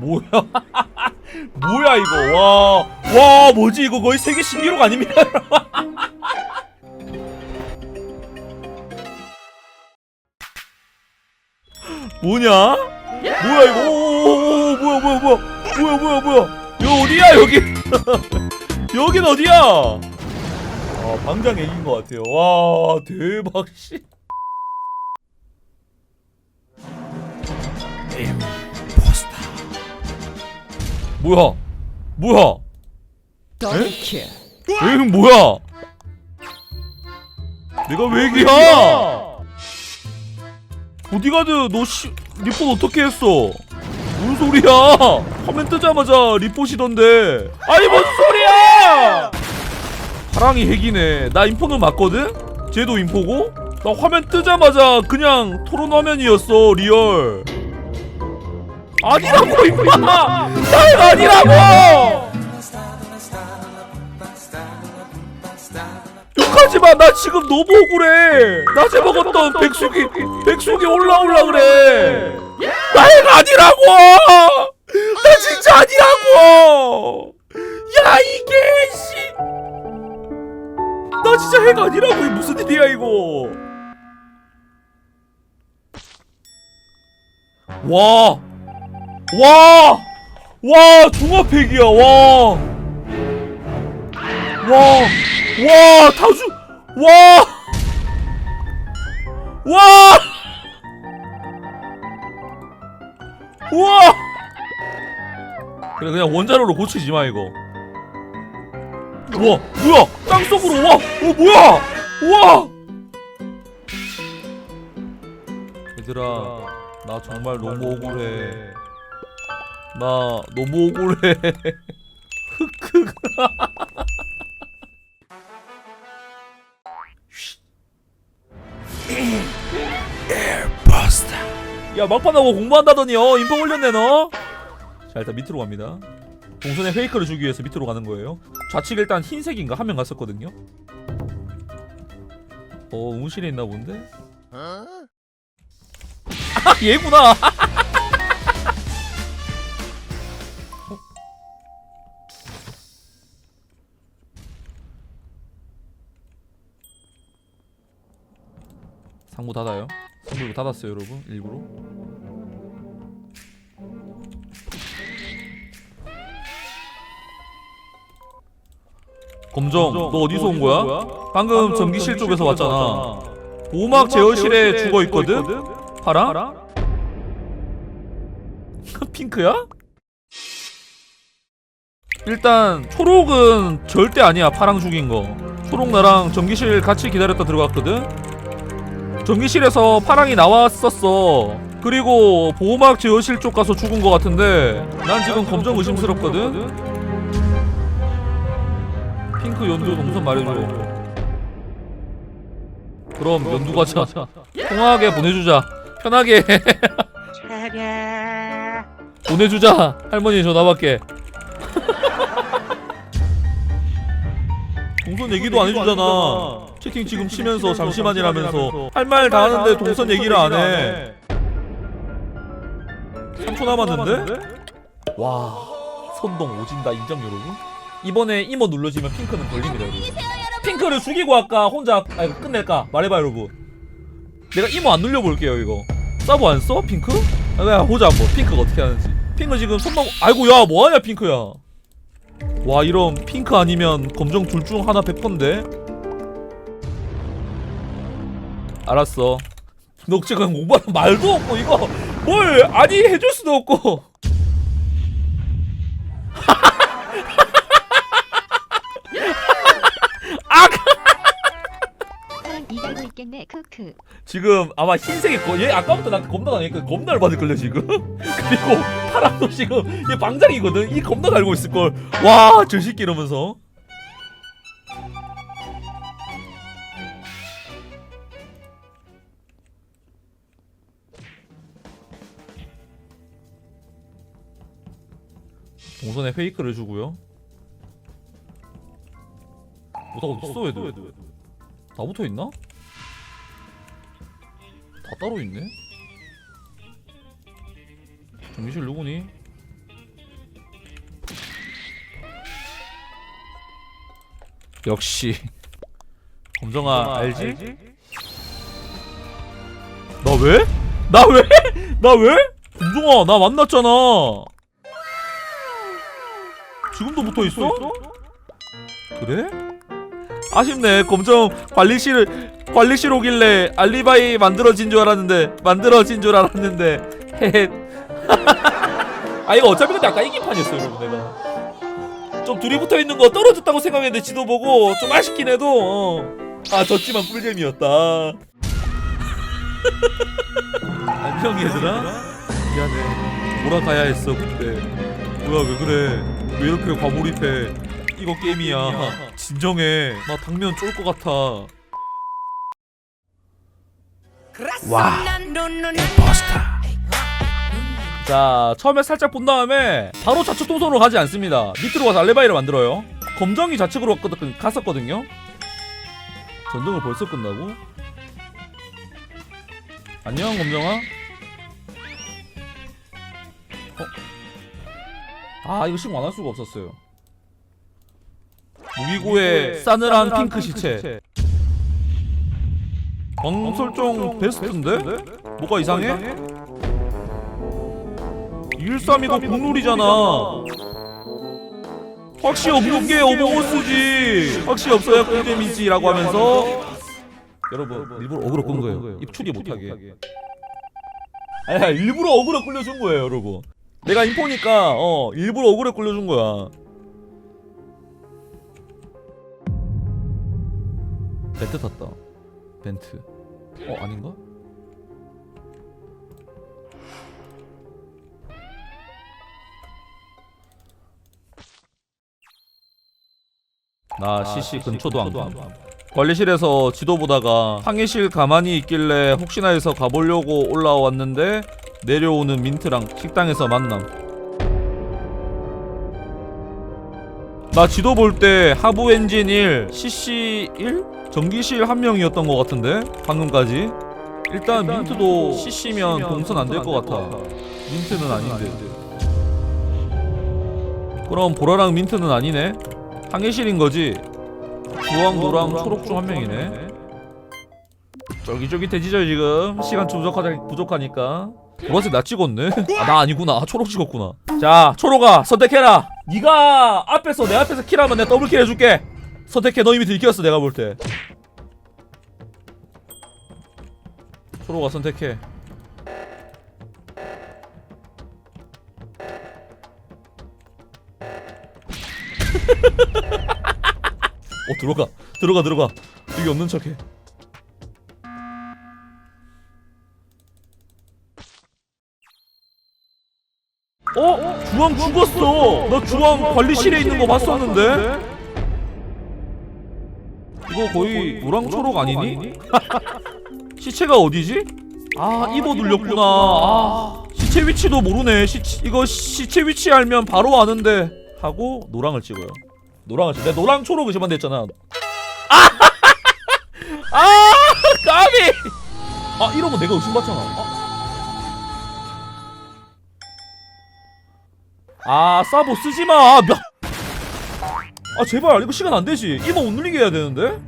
뭐야? 뭐야 이거? 와, 와 뭐지 이거 거의 세계 신기록 아닙니까? 뭐냐? 뭐야 이거? 뭐야 뭐야 뭐야 뭐야 뭐야 뭐야? 여기 어디야 여기? 여긴 어디야? 아 방장 얘기인 것 같아요. 와 대박 씨. 뭐야? 뭐야? 더블킬 응 뭐야? 내가 왜 얘기야? 보디가드 너 씨, 리포트 어떻게 했어? 무슨 소리야? 화면 뜨자마자 리포시던데 아니 뭔 소리야? 파랑이 핵이네 나 인포는 맞거든? 쟤도 인포고? 나 화면 뜨자마자 그냥 토론 화면이었어 리얼 아니라고 임마! 나 아니라고! 욕하지 마. 나 지금 너무 억울해. 낮에 먹었던 백숙이 백숙이 올라올라 그래. 나애가 아니라고. 나 진짜 아니라고. 야 이게 씨. 나 진짜 해가 아니라고. 무슨 일이야 이거. 와. 와. 와 중화팩이야. 와. 와. 와, 다주. 와. 와. 우와. 그래 그냥 원자로로 고치지 마 이거. 우와, 뭐야? 땅 속으로 와. 어, 뭐야? 우와. 얘들아, 나 정말 너무 억울해. 나 너무 억울해. 흑흑. 에어버스터 야 막판하고 공부한다더니 어 인포 올렸네 너 자 일단 밑으로 갑니다. 동선의 페이커를 주기 위해서 밑으로 가는 거예요. 좌측 일단 흰색인가? 한 명 갔었거든요. 어 응실에 있나 본데? 아 얘구나 상부 닫아요 상부 닫았어요 여러분 일부러 검정 너 어디서 온 거야? 방금 전기실 쪽에서 왔잖아 보호막 제어실에 죽어 있거든? 파랑? 핑크야? 일단 초록은 절대 아니야 파랑 죽인 거 초록 나랑 전기실 같이 기다렸다 들어갔거든? 전기실에서 파랑이 나왔었어. 그리고 보호막 제어실 쪽 가서 죽은 것 같은데 난 지금 검정 의심스럽거든. 핑크 연두 동선 말해줘. 그럼 연두 가자. 통하게 보내주자. 편하게 보내주자. 할머니 전화 받게. 동선 얘기도 안 해주잖아. 채팅 지금 치면서 잠시만이라면서 할 말 다 하는데 동선 얘기를 안 해. 3초 남았는데? 와 선동 오진다 인정 여러분. 이번에 이모 눌러지면 핑크는 걸립니다 여러분. 핑크를 죽이고 할까 혼자 아 이거 끝낼까 말해봐 여러분. 내가 이모 안 눌려볼게요 이거. 서브 안 써? 핑크? 아, 그냥 보자 한번 핑크가 어떻게 하는지. 핑크 지금 손목 아이고 야 뭐하냐 핑크야. 와 이런 핑크 아니면 검정 둘 중 하나 100%인데 알았어. 너 지금 공부하는 말도 없고 이거 뭘 아니 해줄 수도 없고. 있겠네 크크. 지금 아마 흰색이 거, 얘 아까부터 나한테 겁나 다니까 겁나 받을 걸요 지금? 그리고 파랑도 지금 얘 방장이거든. 이 겁나 달고 있을걸. 와저 새끼 이러면서 동선에 페이크를 주고요 뭐다 어딨어 얘들 다 붙어있나? 다 따로 있네? 정기실 누구니? 역시 검정아 알지? 나 왜? 나 왜? 나 왜? 검정아 나 만났잖아 지금도 붙어 있어? 그래? 아쉽네. 검정 관리실 관리실 오길래 알리바이 만들어진 줄 알았는데 만들어진 줄 알았는데. 헤헤. 아 이거 어차피 근데 아까 이긴 판이었어 여러분 내가. 좀 둘이 붙어 있는 거 떨어졌다고 생각했는데 지도 보고 좀 아쉽긴 해도 어. 아 졌지만 꿀잼이었다. 안녕 얘들아. 미안해. 몰아가야 했어 그때 뭐야 왜 그래? 왜 이렇게 과몰입해? 이거 게임이야. 진정해. 나 당면 쫄 것 같아. 와 버스타 자 처음에 살짝 본 다음에 바로 좌측 동선으로 가지 않습니다. 밑으로 가서 알레바이를 만들어요. 검정이 좌측으로 갔었거든요. 전등을 벌써 끝나고. 안녕 검정아. 어? 아 이거 신고 안 할 수가 없었어요. 무기고의 싸늘한 핑크 시체. 광설정 베스트인데? 뭐가 이상해? 213 이거 국룰이잖아. 확실히 없는 게 오버워스지. 확실히 없어야 꿀잼이지 라고 하면서. 여러분 일부러 어그로 끈 거예요. 입추리 못하게. 아야 일부러 어그로 끌려준 거예요 여러분 내가 인포니까 어 일부러 어그로 끌려준 거야 벤트 탔다 벤트 어 아닌가? 나 CC 근처도 안 가. 관리실에서 지도 보다가 항해실 가만히 있길래 혹시나 해서 가보려고 올라왔는데 내려오는 민트랑 식당에서 만남. 나 지도 볼 때 하부 엔진 1, CC 1? 전기실 한 명이었던 것 같은데 방금까지. 일단 민트도 CC면 동선 안 될것 같아. 민트는 아닌데. 그럼 보라랑 민트는 아니네. 항해실인 거지. 주황, 노랑, 초록 중 한 명이네. 쫄깃쫄깃해지죠 지금. 시간 좀 부족하다, 부족하니까. 보라색 나 찍었네. 아, 나 아니구나. 아, 초록 찍었구나. 자, 초록아 선택해라. 네가 앞에서 내 앞에서 킬하면 내가 더블킬 해줄게. 선택해. 너 이미 들켰어 내가 볼 때. 초록아 선택해. 어 들어가 들어가 들어가 여기 없는 척해 어? 주황 죽었어 나 주황 관리실에 있는 거 봤었는데 이거 거의 노랑 초록 아니니? 시체가 어디지? 아 이버 눌렸구나 아 시체 위치도 모르네 시, 이거 시체 위치 알면 바로 아는데 하고 노랑을 찍어요 노랑을 찍어 내가 노랑 초록을 집어냈잖아 아! 아 까비 아 이러면 내가 의심받잖아 아, 아 사보 쓰지마. 아 제발 이거 시간 안되지. 이거 못 눌리게 해야 되는데?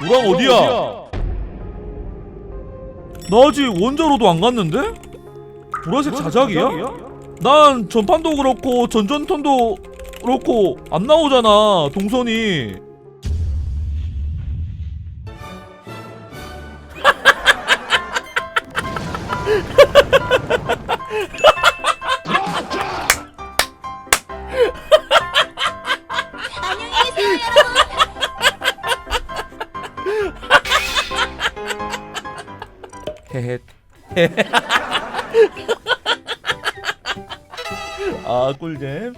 노랑 어디야? 나 아직 원자로도 안 갔는데? 보라색 자작이야? 난 전판도 그렇고 전전턴도 그렇고 안 나오잖아 동선이 아 꿀잼